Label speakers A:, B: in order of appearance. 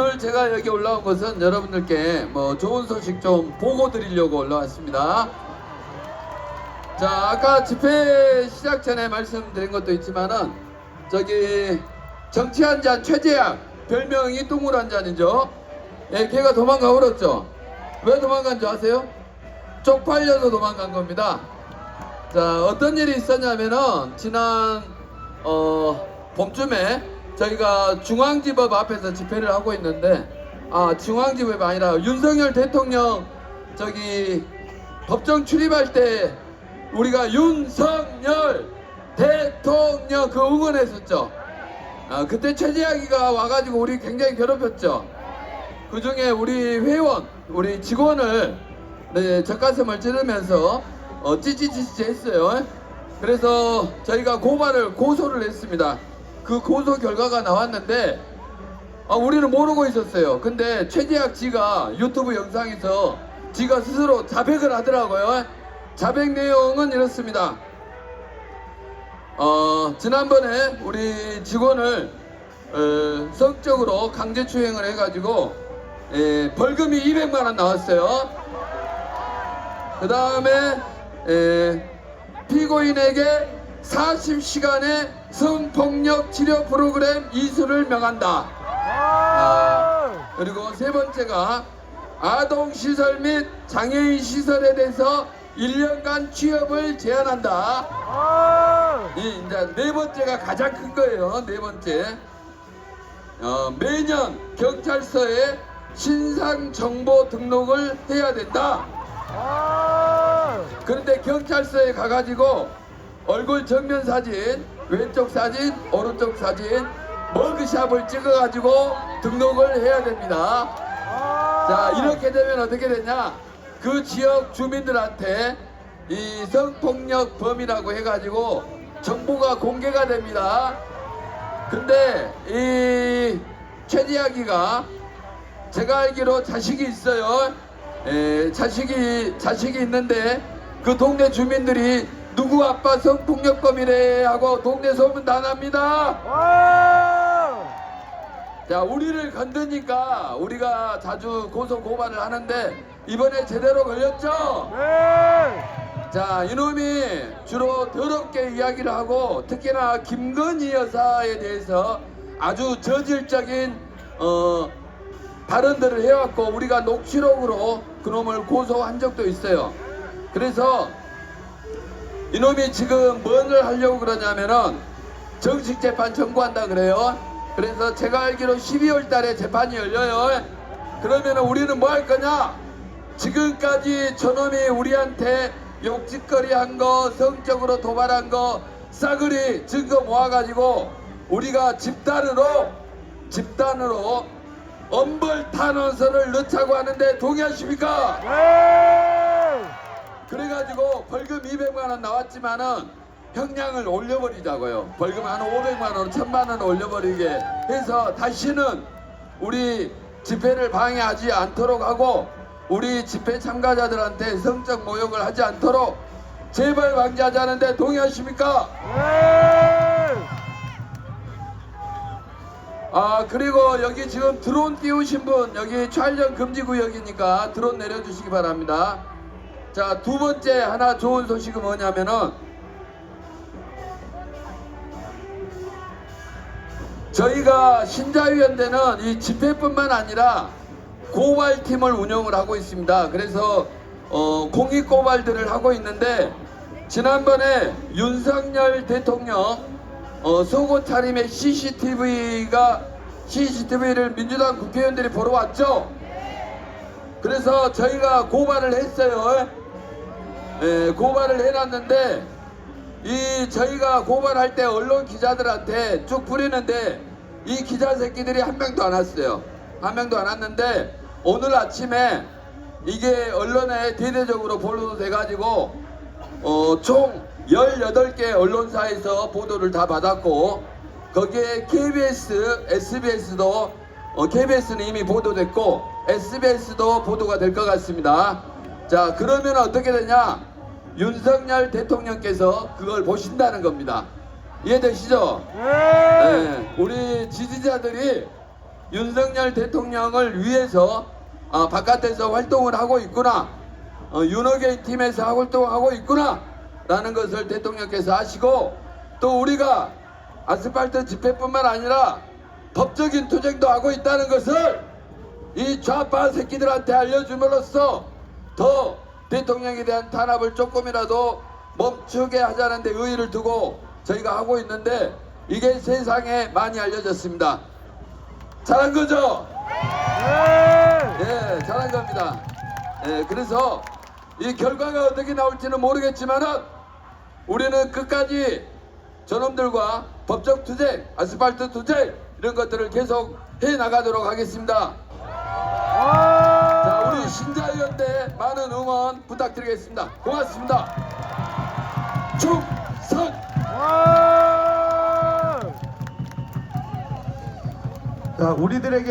A: 오늘 제가 여기 올라온 것은 여러분들께 뭐 좋은 소식 좀 보고 드리려고 올라왔습니다. 자, 아까 집회 시작 전에 말씀드린 것도 있지만은 저기 정치 한 잔 최재학 별명이 똥물 한 잔이죠. 예, 걔가 도망가 버렸죠. 왜 도망간 줄 아세요? 쪽팔려서 도망간 겁니다. 자, 어떤 일이 있었냐면은 지난 어, 봄쯤에 저희가 중앙지법 앞에서 집회를 하고 있는데 아 중앙지법이 아니라 윤석열 대통령 저기 법정 출입할 때 우리가 윤석열 대통령 그 응원했었죠. 아, 그때 최재학이가 와가지고 우리 굉장히 괴롭혔죠. 그 중에 우리 회원, 우리 직원을 네, 젖가슴을 찌르면서 어, 찌찌찌찌 했어요. 그래서 저희가 고발을 고소를 했습니다. 그 고소 결과가 나왔는데 아, 우리는 모르고 있었어요. 근데 최재학 지가 유튜브 영상에서 지가 스스로 자백을 하더라고요. 자백 내용은 이렇습니다. 어, 지난번에 우리 직원을 어, 성적으로 강제 추행을 해가지고 예, 벌금이 200만 원 나왔어요. 그 다음에 피고인에게 40시간의 성폭력 치료 프로그램 이수를 명한다. 아, 그리고 세 번째가 아동 시설 및 장애인 시설에 대해서 1년간 취업을 제한한다. 이 이제 네 번째가 가장 큰 거예요. 네 번째. 어, 매년 경찰서에 신상 정보 등록을 해야 된다. 그런데 경찰서에 가가지고 얼굴 정면 사진, 왼쪽 사진, 오른쪽 사진, 머그샵을 찍어가지고 등록을 해야 됩니다. 자, 이렇게 되면 어떻게 되냐? 그 지역 주민들한테 이 성폭력 범이라고 해가지고 정보가 공개가 됩니다. 근데 이 최지아기가 제가 알기로 자식이 있어요. 에, 자식이 자식이 있는데 그 동네 주민들이 누구 아빠 성폭력범이래 하고 동네 소문 다 납니다. 자, 우리를 건드니까 우리가 자주 고소 고발을 하는데 이번에 제대로 걸렸죠? 자, 이놈이 주로 더럽게 이야기를 하고 특히나 김건희 여사에 대해서 아주 저질적인 어, 발언들을 해왔고 우리가 녹취록으로 그놈을 고소한 적도 있어요. 그래서 이놈이 지금 뭔을 하려고 그러냐면은 정식 재판 청구한다 그래요. 그래서 제가 알기로 12월 달에 재판이 열려요. 그러면은 우리는 뭐 할 거냐? 지금까지 저놈이 우리한테 욕짓거리 한 거, 성적으로 도발한 거, 싸그리 증거 모아가지고 우리가 집단으로, 집단으로 엄벌 탄원서를 넣자고 하는데 동의하십니까? 그래가지고 벌금 200만 원 나왔지만은 형량을 올려버리자고요. 벌금 한 500만 원, 1000만 원 올려버리게 해서 다시는 우리 집회를 방해하지 않도록 하고 우리 집회 참가자들한테 성적 모욕을 하지 않도록 제발 방지하자는데 동의하십니까? 아 그리고 여기 지금 드론 띄우신 분 여기 촬영 금지 구역이니까 드론 내려주시기 바랍니다. 자 두 번째 하나 좋은 소식은 뭐냐면은 저희가 신자유연대는 이 집회뿐만 아니라 고발팀을 운영을 하고 있습니다. 그래서 어, 공익 고발들을 하고 있는데 지난번에 윤석열 대통령 어, 속옷 차림의 CCTV가 CCTV를 민주당 국회의원들이 보러 왔죠. 그래서 저희가 고발을 했어요. 예, 고발을 해놨는데 이 저희가 고발할 때 언론 기자들한테 쭉 뿌리는데 이 기자 새끼들이 한 명도 안 왔어요. 한 명도 안 왔는데 오늘 아침에 이게 언론에 대대적으로 보도돼 가지고 어, 총 18개 언론사에서 보도를 다 받았고 거기에 KBS, SBS도 어, KBS는 이미 보도됐고 SBS도 보도가 될 것 같습니다. 자 그러면 어떻게 되냐? 윤석열 대통령께서 그걸 보신다는 겁니다. 이해되시죠? 네, 우리 지지자들이 윤석열 대통령을 위해서 아, 바깥에서 활동을 하고 있구나. 어, 윤호개인 팀에서 활동하고 있구나. 라는 것을 대통령께서 아시고 또 우리가 아스팔트 집회뿐만 아니라 법적인 투쟁도 하고 있다는 것을 이 좌파 새끼들한테 알려줌으로써 더 대통령에 대한 탄압을 조금이라도 멈추게 하자는 데 의의를 두고 저희가 하고 있는데 이게 세상에 많이 알려졌습니다. 잘한 거죠? 예, 잘한 겁니다. 예, 그래서 이 결과가 어떻게 나올지는 모르겠지만은 우리는 끝까지 저놈들과 법적 투쟁, 아스팔트 투쟁 이런 것들을 계속 해 나가도록 하겠습니다. 자, 우리 신자위원회 많은 응원 부탁드리겠습니다. 고맙습니다. 충성!
B: 자, 우리들에게